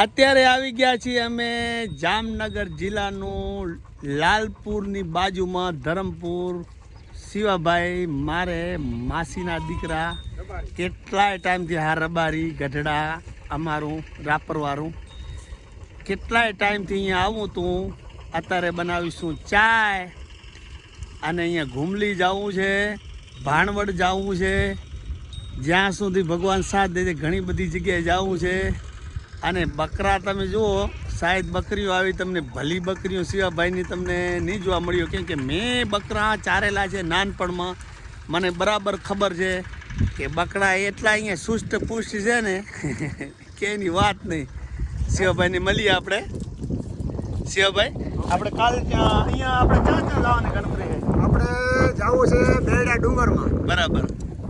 અત્યારે આવી ગયા છીએ અમે જામનગર જિલ્લાનું લાલપુરની બાજુમાં ધરમપુર. શિવાભાઈ, મારે માસીના દીકરા. કેટલાય ટાઈમથી હા રબારી, ગઢડા, અમારું રાપરવાળું કેટલાય ટાઈમથી અહીંયા આવું તું. અત્યારે બનાવીશું ચાય. અને અહીંયા ઘુમલી જવું છે, ભાણવડ જવું છે. જ્યાં સુધી ભગવાન સાથ દે છે, ઘણી બધી જગ્યાએ જવું છે. અને બકરા તમે જુઓ શાયદ બકરીઓ આવી તમને ભલી બકરીઓ શિવાભાઈની તમને નહીં જોવા મળ્યો. કેમ કે મેં બકરા ચારેલા છે નાનપણમાં. મને બરાબર ખબર છે કે બકરા એટલા અહીંયા સુસ્ત પુષ્ટ છે ને કે એની વાત નહીં. શિવાભાઈને મળીએ આપણે. શિવાભાઈ આપણે કાલે ત્યાં અહીંયા આપણે ક્યાં ક્યાં જવાની ગણપતિ આપણે જવું છે બેડા ડુંગરમાં. બરાબર.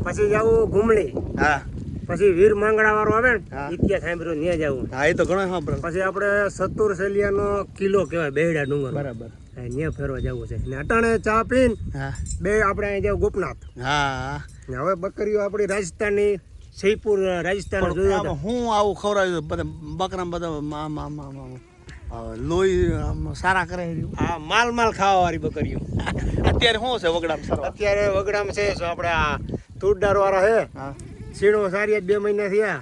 પછી જવું ઘૂમણી હા. પછી વીર માંગડા વાળો આવે ને. ઇતિહાસ સાંભળ્યો ત્યાં જવું. હા એ તો ઘણો સાંભળ્યો. પછી આપણે સત્તુર સેલિયાનો કિલ્લો કહેવાય બેડા ડુંગર બરાબર. ત્યાં ફેરવા જવું છે. ને અટાણે ચા પીને બે આપણે અહીં જાવ ગોપનાથ. હા. ને હવે બકરીઓ આપણી રાજસ્થાનની સૈપુર રાજસ્થાન જોયું હું આવું ખવડાવ્યું બધા બકરા બધા મા મા મા લોહી આમ સારા કરે હા માલ માલ ખાવા વાળી બકરીઓ. અત્યારે શું છે વગડામ અત્યારે વગડામ છે આપણે આ તુરદાર વાળા છે સીણો સારી બે મહિના થયા.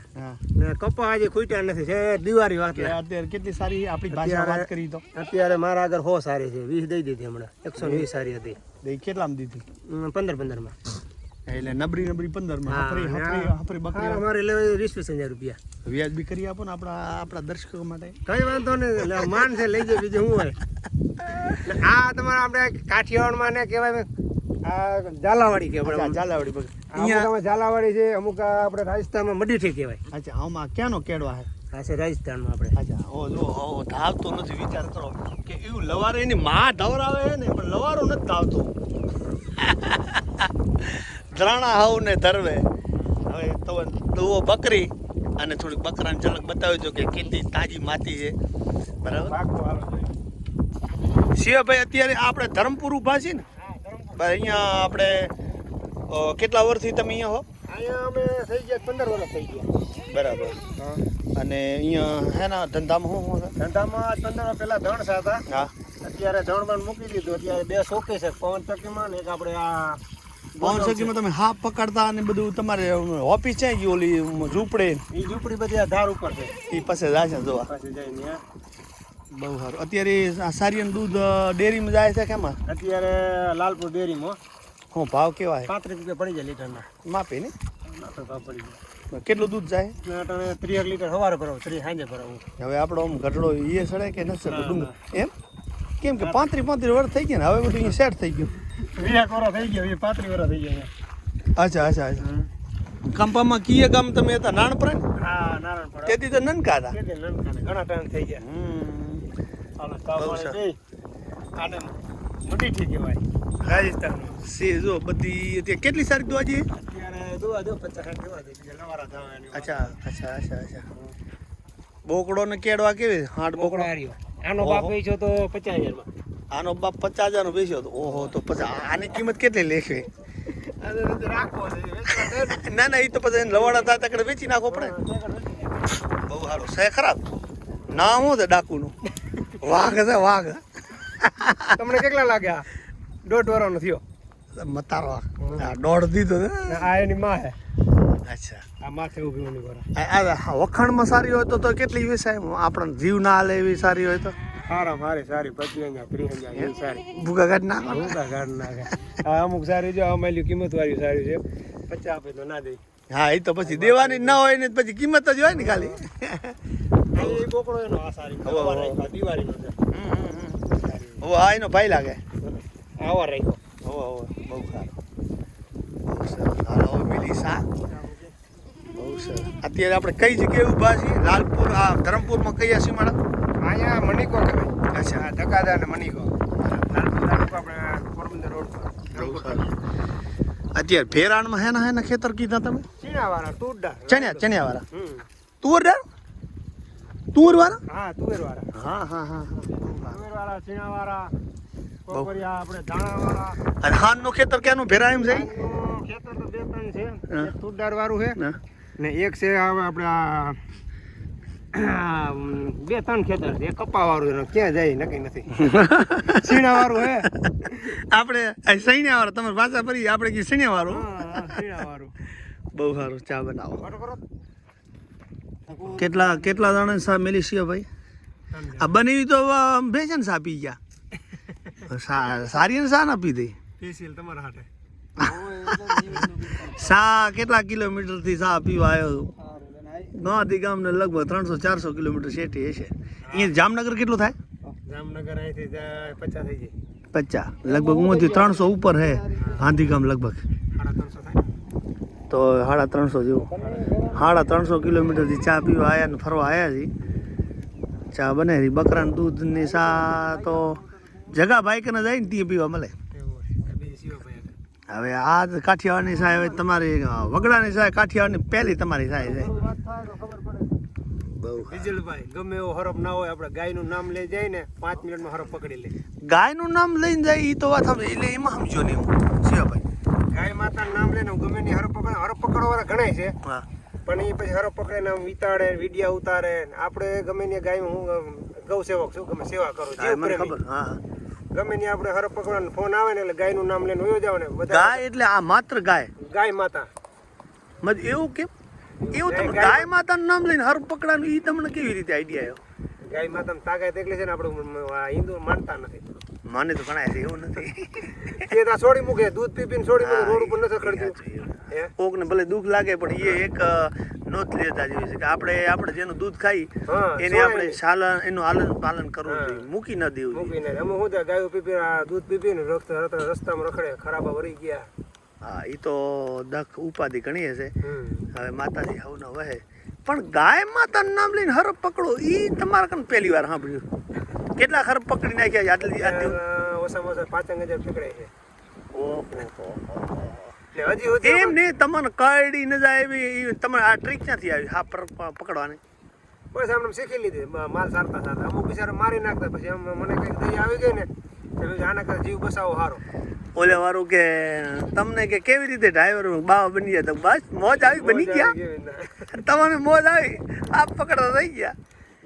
ને કપા આજે ખૂટ્યા નથી છે દિવાળી વાત અત્યારે કેટલી સારી આપણી ભાષા વાત કરી તો. અત્યારે મારા આગળ હો સારી છે વીસ દઈ દીધી હમણાં. એકસો વીસ સારી હતી. દઈ કેટલા દીધી? પંદર પંદરમાં એટલે નબળી નબળી પંદરમાં અમારે લેવા વીસ વીસ હજાર રૂપિયા. વ્યાજ બી કરી આપો ને આપણા આપણા દર્શકો માટે. કઈ વાંધો નહીં માન છે લઈ જાય બીજું શું હોય? આ તમારા આપણે કાઠિયાવાડમાં ને કહેવાય આ ઝાલાવાડી કહેવાય. ઝાલાવાડી અહીંયા ઝાલાવાડી છે અમુક આપણે રાજસ્થાનમાં મડીઠી કહેવાય. અચ્છા આમાં ક્યાંનો કેડવા છે આ છે રાજસ્થાનમાં આપણે. અચ્છા ઓ જો ઓ ધાવતો નથી વિચાર કરો. કે એવું લવારે એની માં ધવરાવે છે ને પણ લવારો નથી ધાવતો. ધરાણા હાવ ને ધરવે. હવે તો દુવો બકરી અને થોડીક બકરાની ઝલક બતાવી દો કે કેટલી તાજી માતી છે. બરાબર? ભાગતો ભાઈ જોઈએ. શિવાભાઈ અત્યારે આપણે ધરમપુર ઊભા છીએ ને. અહીંયા આપણે કેટલા વર્ષથી તમે અહીંયા હો? અહીંયા અમે થઈ ગયા પંદર વર્ષ થઈ ગયા. બરાબર. અને અહીંયા હે ને ધંધામાં શું ધંધામાં પંદર વર્ષ પહેલાં ધણ હતા. હા. અત્યારે ધણ પણ મૂકી દીધું. અત્યારે બે શોકે છે. પવન ચક્કીમાં ને એક આપણે આ પવન સખીમાં તમે હાફ પકડતા અને બધું તમારે ઓફિસ છે કે ઓલી ઝૂંપડે? એ ઝૂંપડી બધી આ ધાર ઉપર છે. એ પાસે જાય જોવા. પાછી જઈને બહુ સારું. અત્યારે સારિયન દૂધ ડેરીમાં જાય છે કેમાં અત્યારે લાલપુર ડેરીમાં. શું ભાવ કેવા છે પાંત્રીસ રૂપિયા પડી જાય લીટરના. માપી ને? નાખો ભાવ પડી જાય. કેટલું દૂધ જાય? ત્રીસ લીટર સવારે ભરાવું ત્રીસ સાંજે ભરાવું. હવે આપણો આમ ગઢડો એ સડે કે ન સડે? ડુંગર. એમ? કેમ કે પાંત્રીસ પાંત્રીસ વર્ષ થઈ ગયા ને? હવે બધું અહીંયા સેટ થઈ ગયું. વીસ વર્ષ થઈ ગયા એ પાંત્રીસ વર્ષ થઈ ગયા. અચ્છા અચ્છા અચ્છા. કંપામાં કીએ ગામ તમે હતા? નાનપણ? હા નારાયણપુરા તેથી તો નનકા હતા ઘણા ટાઈમ થઈ ગયા. હમ. આને મોટી કહેવાય રાજસ્થાનમાં. સે જો બધી અત્યારે કેટલી સારી દવા છે અત્યારે દુઆ દો પચાસ દે અચ્છા અચ્છા અચ્છા અચ્છા. બોકડો ને કેડવા કેવી? હાટ બોકડો આનો બાપ. વેચ્યો તો પચાસ હજારમાં. આનો બાપ પચાસ હજાર નો તો ઓહો તો પછી આની કિંમત કેટલી લેખે રાખવો છે વેચવા દે. ને. ના એ તો પછી લવાડા થાય તકડે વેચી નાખો પડે. બહુ સારું. છે ખરાબ? ના શું છે ડાકુનું? વાઘ છે વાઘ. તમને કેટલા લાગ્યા દોઢ વર્ષનો થયો. મતારો. આ દોઢ દીધો ને? ને આ એની માં હે. અચ્છા. આ માથે ઊભી ઉની વરા આ વખાણમાં સારી હોય તો તો કેટલી વિષય આપણને જીવ ના હાલે એવી સારી હોય તો? સારા મારી સારી પચીસ પ્રિયંગા એ સારી. ભૂગા હું કા ગાડ નાખે આ અમુક સારી જો અમારી કિંમત વાળી સારી છે. પચાસ આપે તો ના દે. હા એ તો પછી દેવાની ના હોય ને પછી કિંમત જ હોય ને ખાલી. એ બોકડો એનો આ સારી દિવાળીનો છે. ઓ હા એનો ભાઈ લાગે. આવો રાખ્યો. હોવે હો બહુ સારો. બહુ સરસ. હાલો મિલી શાક બહુ સરસ. અત્યારે આપણે કઈ જગ્યાએ ઊભા છીએ? લાલપુર આ ધરમપુરમાં કઈ છીએ મારા અહીંયા મણિકો કહેવાય અચ્છા. આ ધકાદા અને મણિકો લાલપુર આપણે પોરબંદર રોડ પર. અત્યારે ફેરાણમાં હેના ને ખેતર કીધા તમે? ચણિયાવાળા તુરડા. ચણ્યા ચણિયાવાળા. હમ. તુર ડાળ તુર વાળા હા તુવેરવાળા હા હા હા. હા તુવેરવાળા ચીણાવાળા આપણે દાણાવાળા હાનનું ખેતર ક્યાંનું ભેરાયું છે? ખેતર તો બે ત્રણ છે. હા. વાળું છે. ને એક છે હવે આપણે આ બે ત્રણ ખેતર છે. કપા વાળું ક્યાં જાય નક્કી નથી. સીણા વાળું હે આપણે આ સૈન્યા વાળો તમે પાછા ફરી આપણે કી વાળો વાળું બહુ સારું ચા બનાવો. કેટલા કેટલા દાણા સા મેલી છીએ ભાઈ? આ બની તો ભેજન સા પી ગયા. સા- સારી ને સા ના પી દઈ સ્પેશિયલ તમારા હાટે. સા કેટલા કિલોમીટરથી સા પીવા આવ્યો નોંધી ગામને લગભગ ત્રણસો ચારસો કિલોમીટર શેઠી હશે. અહીંયા જામનગર કેટલું થાય? જામનગર અહીંથી પચાસ થઈ જાય પચાસ લગભગ ઉંમરથી ત્રણસો ઉપર હે. ગાંધીગામ લગભગ. ત્રણસો થાય. તો સાડા ત્રણસો જેવું. સાડા ત્રણસો કિલોમીટરથી ચા પીવા આવ્યા ને ફરવા આવ્યા છીએ. ચા બનાવી બકરાનું દૂધની સા તો જગા બાઈક ને જાય ને ત્યાં પીવા મળે. હવે આ કાઠિયાવાડની સાય હવે તમારી વગડાની સાય કાઠિયાવાડની પહેલી તમારી સાય છે વિજલભાઈ ગમે એવો હરફ ના હોય આપણે ગાયનું નામ લઈ જાય ને પાંચ મિનિટમાં હરફ પકડી લે. ગાયનું નામ લઈને જાય એ તો વાત એટલે એમાં સમજો નહીં હું. ગાય માતાનું નામ લઈને ગમે ની હરફ પકડે હરફ પકડવા વાળા ઘણાય છે. હા. પણ એ પછી હરો પકડે ને આમ વિતાડે વિડિયા ઉતારે આપણે ગમે ને ગાય હું ગૌ સેવક છું ગમે સેવા કરું હા ગમે ને આપણે હરો પકડવાનો ફોન આવે ને એટલે ગાયનું નામ લઈને વયો જાવ ને ગાય એટલે આ માત્ર ગાય? ગાય માતા. મત એવું કેમ? એવું તમે ગાય- માતાનું નામ લઈને હર પકડાનું એ તમને કેવી રીતે આઈડિયા આવ્યો? ગાય માતાની તાકાત એટલે છે ને આપણે હિન્દુ માનતા નથી. મને તો ઘણા એવું નથી. એ તો છોડી મૂકે દૂધ પી પીને છોડી મૂકે રોડ ઉપર નથી ખડતું. કોકને ભલે દુઃખ લાગે પણ એ એક નોંધ લેતા જેવી છે કે આપણે આપણે જેનું દૂધ ખાઈ એને આપણે. શાલન એનું આલન પાલન કરવું જોઈએ. મૂકી ન દેવું જોઈએ. મૂકીને અમુક હું ગાયો પી પી દૂધ પી પીને રસ્તામાં રખડે ખરાબા વળી ગયા. હા એ તો દખ ઉપાધિ ઘણી હશે હવે માતાજી હવ ન વહે. પણ ગાય માતાનું નામ લઈને હરફ પકડો એ તમારા કને પહેલી વાર સાંભળ્યું? કેટલા હરફ પકડી નાખ્યા આટલી ઓછામાં ઓછા પાંચ હજાર પકડાય છે. ઓહો ને હજી સુધી એમ નહીં તમને કરડી ન જાય એવી તમને આ ટ્રીક ક્યાંથી આવી? હા પકડવાની. બસ આમ શીખી લીધી. માલ સારતા સારતા. અમુક બિચારા મારી નાખતા. પછી આમ મને કંઈક દઈ આવી ગઈ ને આના કરતા જીવ બસાવો સારો ઓલે વાળું કે તમને કે કેવી રીતે ડ્રાઈવર બાવા બની ગયા? તો બસ મોજ આવી બની ગયા. તમને મોજ આવી. આપ પકડતા થઈ ગયા.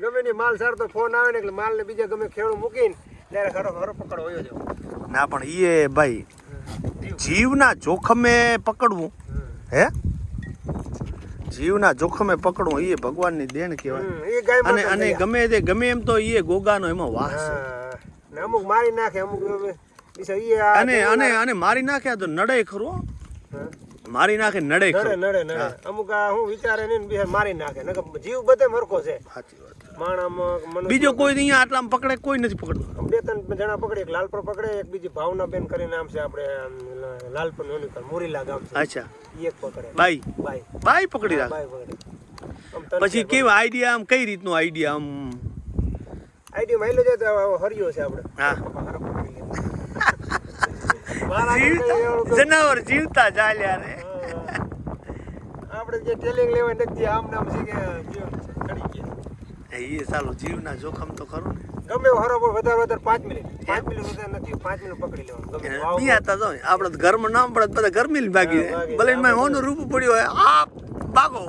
ગમે ની માલ સારતો ફોન આવે ને એટલે માલ ને બીજા ગમે ખેડૂ મૂકીને ત્યારે ખરો ખરો પકડો હોય જાવ ના પણ એ ભાઈ જીવના જોખમે પકડવું હે? જીવના જોખમે પકડવું એ ભગવાનની દેણ કહેવાય. અને અને ગમે તે ગમે એમ તો એ ગોગાનો એમાં વાસ છે. ને અમુક મારી નાખે અમુક અને અને અને મારી નાખ્યા તો નડે ખરું હા. મારી નાખે નડે નડે નડે નડે. અમુક આ હું વિચારે નહીં બિહાર મારી નાખે. નકર જીવ બધે મરકો છે. સાચી વાત માણામાં બીજો કોઈ અહીંયા આટલા પકડે કોઈ નથી પકડતો. બે ત્રણ જણા પકડે એક લાલપર પકડે એક બીજી ભાવના બેન કરીને નામ છે આપણે આમ લાલપરનું નીકળ મુરીલા ગામ છે. અચ્છા. એક પકડે. બાઈ. ભાઈ બાઈ પકડી રાખ. પકડે. પછી કેવા આઈડિયા આમ કઈ રીતનો આઈડિયા આમ? આઈડિયા માઈલો જાય તો હરિયો છે આપણે. હા. જનાવર જીવતા ચાલ્યા રે. જે ટેલિંગ લેવા નથી આમ નામ છે કે જીવન ચડી ગયા. એ સાલું જીવના જોખમ તો ખરું ને. ગમે હરો વધારે વધારે પાંચ મિનિટ. પાંચ મિનિટ વધારે નથી પાંચ મિનિટ પકડી લેવાનું. ગમે એવો. વાવ- બિયાતા તો આપણે તો ઘરમાં નામ પડે બધા ગરમી ભાગી ભલે એમાં હોનું રૂપ પડ્યું હોય આ ભાગો.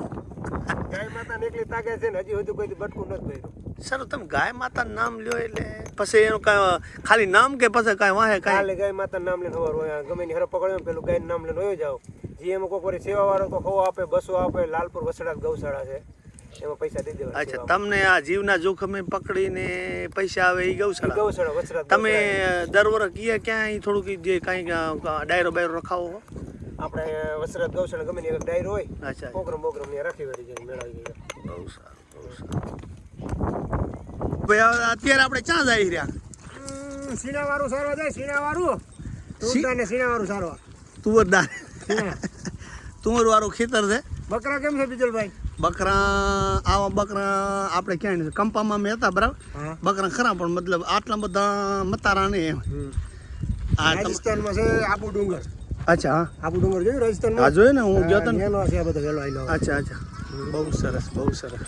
ગાય માતાને એકલી તાકે છે ને હજી સુધી કોઈ બટકું નથી ભર્યું. સારું તમે ગાય માતાનું નામ લ્યો એટલે પછી એનું કાંઈ ખાલી નામ કે પછી કાંઈ વાહે કાંઈ? ગાય માતા નામ લઈને હવાર હોય ગમે ની હરો પકડ્યો પેલું ગાય નામ લઈને હોય જાવ જે એમાં કોઈ સેવા વાળો તો ખવો આપે બસો આપે લાલપુર વસડા ગૌશાળા છે. એમાં પૈસા દઈ દેવા અચ્છા તમને આ જીવના જોખમે પકડીને પૈસા આવે એ ગૌશાળા? ગૌશાળા વસડા તમે દર વર્ષ કીએ ક્યાંય થોડુંક જે કાંઈ ડાયરો બાયરો રખાવો આપણે વસરાત ગૌશાળા ગમે ની ડાયરો હોય અચ્છા પ્રોગ્રામ પ્રોગ્રામ ને રાખી વળી જાય મેળાવી બહુ સારું બહુ સારું અત્યારે આપણે ક્યાં જઈ રહ્યા? સીણા વાળું સારવા જાય સીણા વાળું ને સીણા વાળું સારવા તુવરદાર તુવર વાળું ખેતર છે. બકરા કેમ છે બીજલભાઈ? બકરા આવા બકરા આપણે નહીં કંપામાં મેં હતા બરાબર? બકરા ખરા પણ મતલબ આટલા બધા મતારા નહીં એમ. રાજસ્થાનમાં છે આબુ ડુંગર. અચ્છા હા. આબુ ડુંગર જોયું હા રાજસ્થાનમાં જોયું ને હું ગયો તો છે આ બધો વેલો આયલો અચ્છા અચ્છા. બહુ સરસ બહુ સરસ.